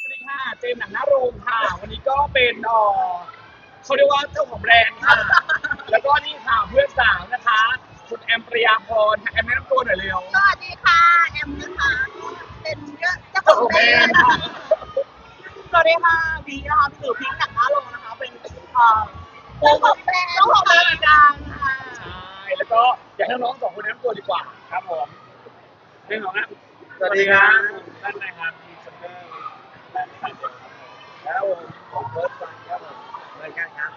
สวัสดีค่ะ เจมส์หนังหน้าโรงค่ะ วันนี้ก็เป็นเอ่อเขาเรียกว่าเจ้าของแบรนด์ค่ะ แล้วก็นี่ค่ะเพื่อนสาวนะคะคุณแอมปริยาพรแอมแนะนำตัวหน่อยเร็วสวัสดีค่ะ แอมนะคะ เป็นเจ้าขเจ้าองของแบแบรรนนด์ด์ค่ะสวัสดีค่ะบีนะคะพี่ถือพิงค์จากหน้าลงนะคะ เป็นเอ่อเจ้าของแบรนด์เจ้าของแบรนด์เหมือนกันค่ะ ใช่แล้วก็อยากให้น้องๆสองคนแนะนำตัวดีกว่าครับผมเรื่องของนะ สวัสดีครับท่านนายครับมีซัมเมอร์แล้วผมเฟิร์สฟังครับผมเหมือนกันครับ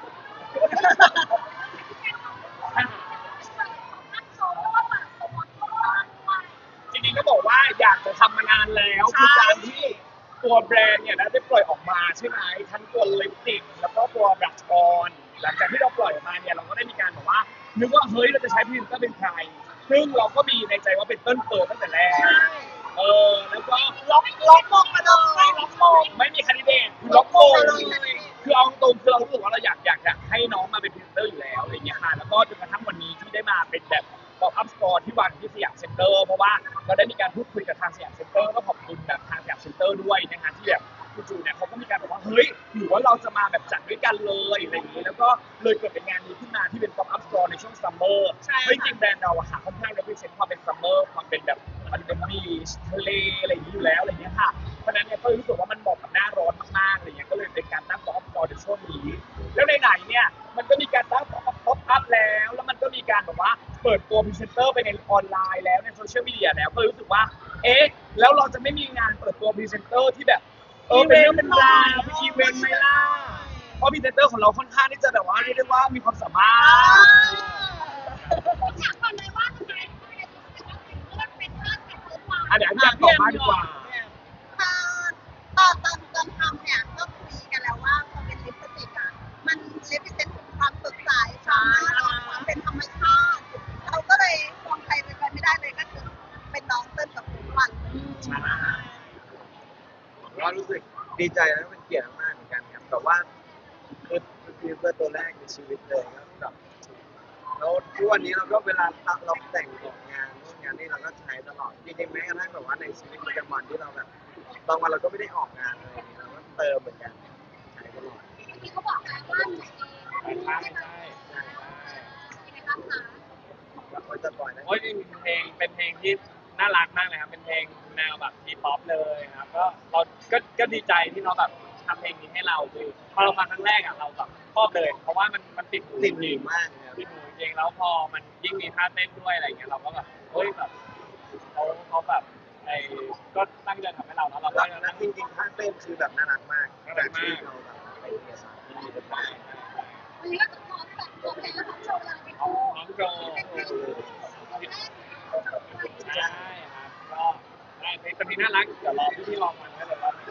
จริงๆก็บอกว่าอยากจะทำมานานแล้วคือการที่ตัวแบรนด์เนี่ยได้ปล่อยออกมาใช่ไหมทั้งตัวลิปสติกแล้วก็ตัวบลัชออนหลังจากที่เราปล่อยออกมาเนี่ยเราก็ได้มีการบอกว่านึกว่าเฮ้ยเราจะใช้พรีเซนเตอร์เป็นใครซึ่งเราก็มีในใจว่าเป็นต้นเปิดตั้งแต่แรก มาแบบจัดด้วยกันเลยอะไรอย่างงี้ แล้วก็เลยเกิดเป็นงานนี้ขึ้นมาที่เป็นป๊อปอัพสตอร์ในช่วงซัมเมอร์เฮ้ยจริงแบรนด์เราอะค่ะค่อนข้าง represent ความเป็นซัมเมอร์ความเป็นแบบมันเป็นบีชทะเลอะไรอย่างนี้อยู่แล้วอะไรอย่างเงี้ยค่ะเพราะฉะนั้นเนี่ยก็รู้สึกว่ามันเหมาะกับหน้าร้อนมากๆอะไรเงี้ยก็เลยเป็นการตั้งป๊อปอัพในช่วงนี้ แล้วในไหนๆเนี่ยมันก็มีการตั้งป๊อปอัพแล้ว แล้วมันก็มีการแบบว่าเปิดตัวพรีเซนเตอร์ไปในออนไลน์แล้วในโซเชียลมีเดียแล้วก็เลยรู้สึกว่า เอ๊ะ แล้วเราจะไม่มีงานเปิดตัวพรีเซนเตอร์ที่แบบ เออเป็นเรื่องเป็นราวเป็นอีเวนต์ไหมล่ะเพราะพรีเซนเตอร์ของเราค่อนข้างที่จะแบบว่าเรียกได้ว่ามีความสามารถถามก่อนเลยว่าทำไมทำไมถึงรู้สึกว่าเป็นเรื่องเป็นเรื่องเป็นราวอะเดี๋ยวพี่แอมตอบมาดีกว่า ตอนตอน ดีใจและเป็นเกียรติมากเหมือนกันครับแต่ว่าคือคือเพื่อตัวแรกในชีวิตเลยครับแบบแล้วทุกวันนี้เราก็เวลาเราแต่งออกงานนู่นงานนี่เราก็ใช้ตลอดจริงๆแม้กระทั่งแบบว่าในชีวิตประจำวันที่เราแบบบางวันเราก็ไม่ได้ออกงานเลยเราก็เติมเหมือนกันใช้ตลอดที่เขาบอกนะว่าใช่ใช่ใช่ใช่ยังไงบ้างคะแล้วก็จะปล่อยนะโอ้ยจริงๆเพลงเป็นเพลงที่ น่ารักมากเลยครับ เป็นเพลงแนวแบบทีป๊อปเลยครับ ก็เราก็ก็ดีใจที่เขาแบบทำเพลงนี้ให้เราคือพอเราฟังครั้งแรกอะเราแบบชอบเลย เพราะว่ามันมันติดหูติดจหนีริงมากเลยครับติดหูจริงแล้วพอมันยิ่งมีท่าเต้นด้วยอะไรอย่างเงี้ยเราก็แบบเฮ้ยแบบเขาเขาแบบไอ้ก็ตั้งใจทำให้เราแล้วเราก็แล้วแล้วจริงๆท่าเต้นคือแบบน่ารักมากแต่ที่เราแบบไปเรียนมาที่นี่เป็นแบบวันนี้ก็จะพร้อมแบบพร้อมแล้วของโชว์เลยน้องน้องโจ ใช่ครับก็ได้เป็นคนที่น่ารักเดี๋ยวรอพี่พี่ลองมันก็เดี๋ยวรอมันจ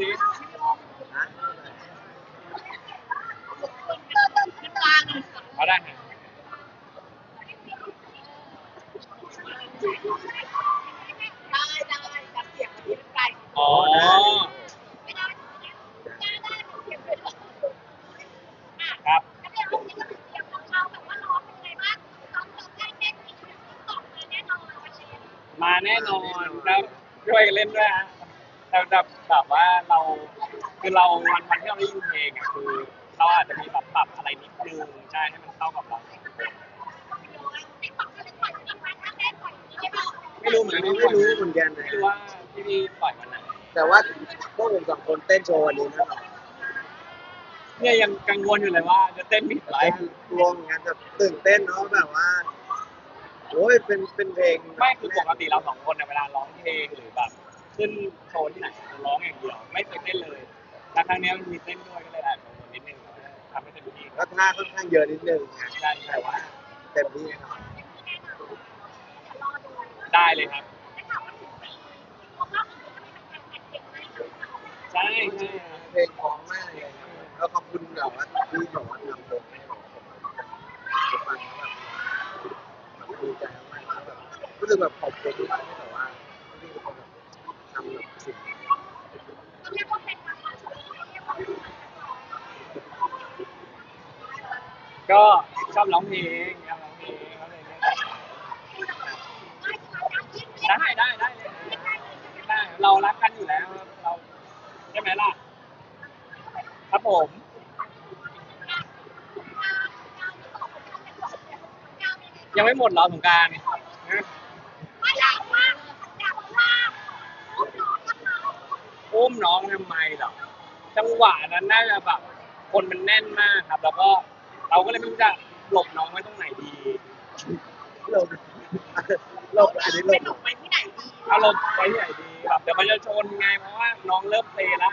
ริงนะ กลาง ๆเขาได้ไง ได้ได้แต่เสียงมันไกล อ๋อ ไม่ได้ได้ได้เสียงเป็น ครับ แล้วเดี๋ยวเราจะเตรียมของเราแบบว่าร้องเป็นไงบ้างร้องเพลงได้เต้นมีติ๊กต็อกมาแน่นอนวันนี้ มาแน่นอนแล้วช่วยกันเล่นด้วยฮะแต่แบบแบบว่าเราคือเราวันวันที่เราได้ยินเพลงอะคือเราอาจจะมีแบบปรับอะไรนิดนึงใช่ให้มันเข้ากับเราติ๊กต็อกจะเป็นปล่อยวันวันถ้าเต้นปล่อยนี้ได้ป่ะไม่รู้เหมือนกันไม่รู้เหมือนกันนะไม่รู้ว่าพี่พี่ปล่อยวันไหนแต่ว่าพวกผมสองคนเต้นโชว์วันนี้แน่นอนเนี่ยยังกังวลอยู่เลยว่าจะเต้นผิดไหมไลฟ์รวมงานจะตื่นเต้นเนาะแบบว่า โอ้ยเป็นเป็นเพลงไม่คือปกติเราสองคนเนี่ยเวลาร้องเพลงหรือแบบขึ้นโชว์ที่ไหนเราร้องอย่างเดียวไม่เคยเต้นเลยแล้วครั้งเนี้ยมันมีเต้นด้วยก็เลยแอบกังวลนิดนึงทำให้เต็มที่ก็ท่าค่อนข้างเยอะนิดนึงนะได้แต่ว่าเต็มที่แน่นอนได้เลยครับใช่ใช่เพลงพร้อมมากเลยครับแล้วขอบคุณแบบว่าที่บอกว่าทำเพลงให้เราผมฟังแล้วแบบดี ใจมากแล้วแบบรู้สึกแบบขอบคุณมากที่แบบว่าที่ทุกคนแบบทำแบบสิ่งนี้ก็ชอบร้องเพลงชอบร้องเพลงเขาเลยเรียกได้ได้ได้เรารักกันอยู่แล้วเราใช่ไหมล่ะ ครับผม ยังไม่หมดเหรอสงกรารนะอุ้มน้องทำไมเหรอจังหวะนั้นน่าจะแบบคนมันแน่นมากครับ แล้วก็เราก็เลยไม่รู้จะหลบน้องไว้ตรงไหนดีหลบหลบอันนี้หลไปบหลบไปที่ไหนดีอารมณ์ไว้ที่ไหนดีแบบเดี๋ยวมันจะชนไงเพราะว่าน้องเริ่มเพลละ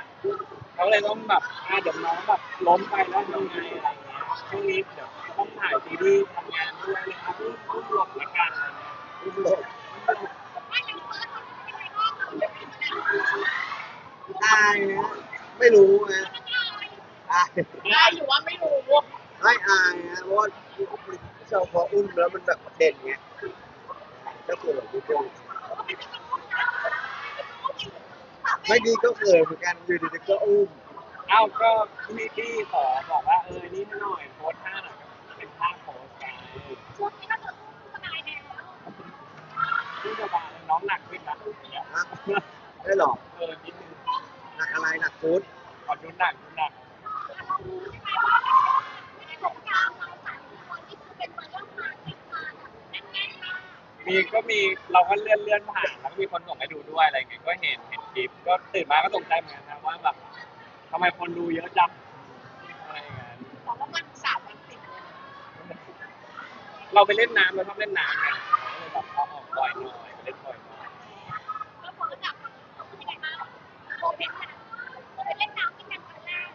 เขาเลยต้องแบบอ่าเดี๋ยวน้องแบบล้มไปแล้วทำไงอะไรเงี้ยช่วงนี้เดี๋ยวต้องถ่ายซีรีส์ทำงานด้วยเลยครั มแล้วมันแบบเด่นไงก็คือแบบนิดนึงไม่ดีก็เขินเหมือนกันอยู่ดีๆก็อุ้มเอ้าก็พี่พี่ขอบอกว่าเออนี่ให้หน่อยโพสท่าหน่อยก็เป็นท่าโพสกันช่วงนี้ก็คือสบายแล้วที่สบายน้องหนักขึ้นนะเนี่ยนะได้หรอกเออนิดนึงหนักอะไรหนักฟุตขอชุดหนักชุดหนัก มีก็มีเราก็เลื่อนเลื่อนผ่านแล้วก็มีคนส่งให้ดูด้วยอะไรเงี้ยก็เห็นเห็นคลิปก็ตื่นมาก็ตกใจเหมือนกันนะว่าแบบทำไมคนดูเยอะจังอะไรอย่างเงี้ยบอกว่ามันสามวันติดเลยเราไปเล่นน้ำเราชอบเล่นน้ำไงเราก็เลยแบบเอาออกบ่อยหน่อยไปเล่นบ่อยหน่อยก็พอจับเป็นยังไงบ้างโมเมนต์น่ะโมเมนต์เล่นน้ำเป็นยังไงแรก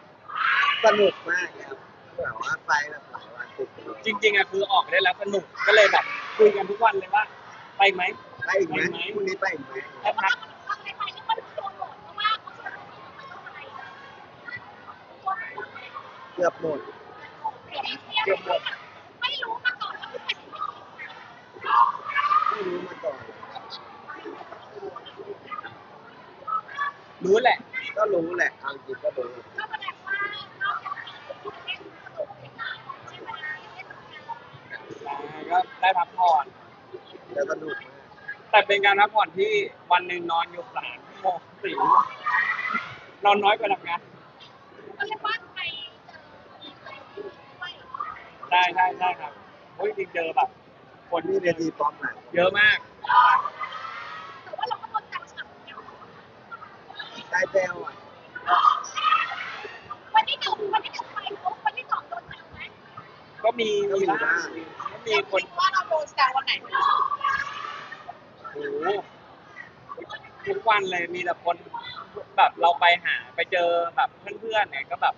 สนุกมากครับแบบว่าไปแบบหลายวันติดกันเลยจริงๆอะคือออกได้แล้วสนุกก็เลยแบบคุยกันทุกวันเลยว่า ไปไหมไปอีกไหมพรุ่งนี้ไปอีกไหมถ้าพักว่าใครไปก็มันโดนหมดเพราะว่าเขาชวนเราไปทำอะไรเกือบหมดเกือบหมดไม่รู้มาก่อนว่าเป็นยังไงไม่รู้มาก่อนรู้แหละ ก็รู้แหละเอาจริงก็รู้ก็แสดงว่านอกจากเล่นสนุกในงานใช่ไหมเล่นสนุกก็ได้พักผ่อน แต่สนุกมากแต่เป็นการพักผ่อนที่วันหนึ่งนอนอยู่สามชั่วโมงสี่ชั่วโมงนอนน้อยกว่าทำงานก็เรียกว่าไปเจอมีอะไรที่ด้วยใช่ใช่ใช่ครับโอ้ยจริงเจอแบบ คนนี่เวทีป๊อปไหนเยอะมาก แต่ว่าเราก็โดนจับฉ่ำอยู่ได้แจ้วอะวันที่หนึ่งวันที่หนึ่งไปปุ๊บวันที่สองโดนจับไหมก็มีมีบ้างก็มีคน ว่าเราโดนแซววันไหน โอ้โหทุกวันเลยมีแต่คนแบบเราไปหาไปเจอแบบเพื่อนๆเนี่ยก็แบบ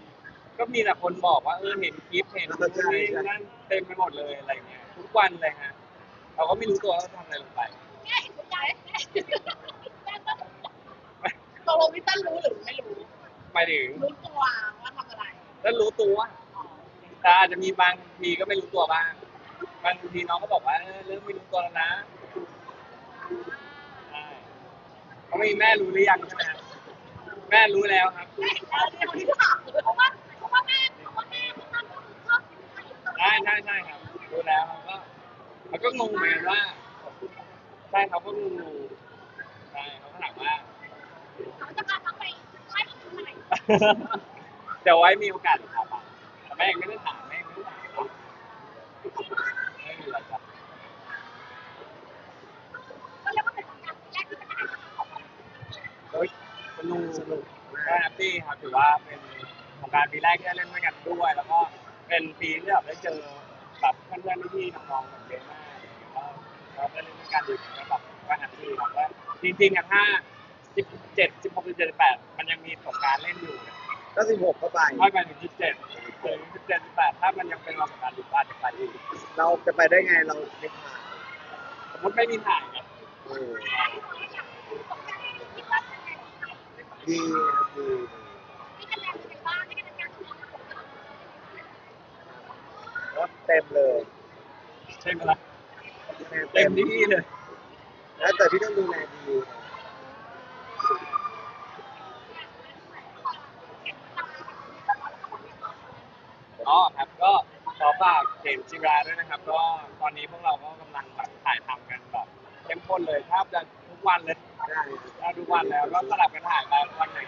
ก็มีแต่คนบอกว่าเออเห็นคลิปเห็นนู่นนี่นั่นเต็มไปหมดเลยอะไรเงี้ยทุกวันเลยฮะเราก็ไม่รู้ตัวว่าทำอะไรลงไปแม่เห็นคุณยายแม่ก็ตกลงพี่ตั้นรู้หรือไม่รู้หมายถึงรู้ตัวว่าทำอะไรแล้วรู้ตัวแต่อาจจะมีบางทีก็ไม่รู้ตัวบ้างบางทีน้องก็บอกว่าเออเริ่มไม่รู้ตัวแล้วนะ ใช่เขาไม่มีแม่รู้หรือยังใช่ไหมครับแม่รู้แล้วครับ แม่เห็นอะไรที่ถามเพราะว่าเพราะว่าแม่เพราะว่าแม่พี่ตั้นชอบใช่ใช่ใช่ครับรู้แล้วเขาก็เขาก็งงเหมือนกันว่าใช่เขาก็งงๆใช่เขาก็ถามว่า เขาจะพาเขาไปไล่ที่ไหนเดี๋ยวไว้มีโอกาสถามอะแต่แม่ยังไม่ได้ถามแม่ยังไม่ได้ถาม ไม่มีอะไรจ้ะ ก็เรียกว่าเป็นงานแรกที่เป็นงานของเรา โอ้ยส นุกสนุกก็มากแฮปปี้ครับถือว่าเป็นของกรารปีแรกที่ได้เล่นด้วยกันด้วย แล้วก็เป็นปีที่แบบได้เจอแบบเพื่อนๆพี่ๆน้องๆแบบเยอะมากก็ก็ได้เล่นด้วยกันดีก็แบบก็แฮปปี้ครับแล้วจริงๆอะถ้าสิบเจ็ดสิบหกสิบเจ็ดสิบแปดมันยังมีประสบการณ์เล่นอยู่เนี่ยก็สิบหกก็ไปค่อยไปถึงสิบเจ็ดถึงสิบเจ็ดสิบแปดถ้ามันยังเป็นประสบการณ์อยู่ก็อาจจะไปอีกเราจะไปได้ไงเราไม่ผ่านสมมติไม่มีถ่ายไงเออที่ว่าเป็นไง ดีครับดีรับเต็มเลยใช่ไหมล่ะเต็มที่เลยแล้วแต่พี่ต้องดูแลดีอ๋อครับก็ขอฝากเข็มจิราด้วยนะครับ ก็ตอนนี้พวกเราก็กำลังแบบถ่ายทำกันแบบเข้มข้นเลยแทบจะทุกวันเลย ไดูวันแล้วก็สลับกันถ่ายมาวันไหน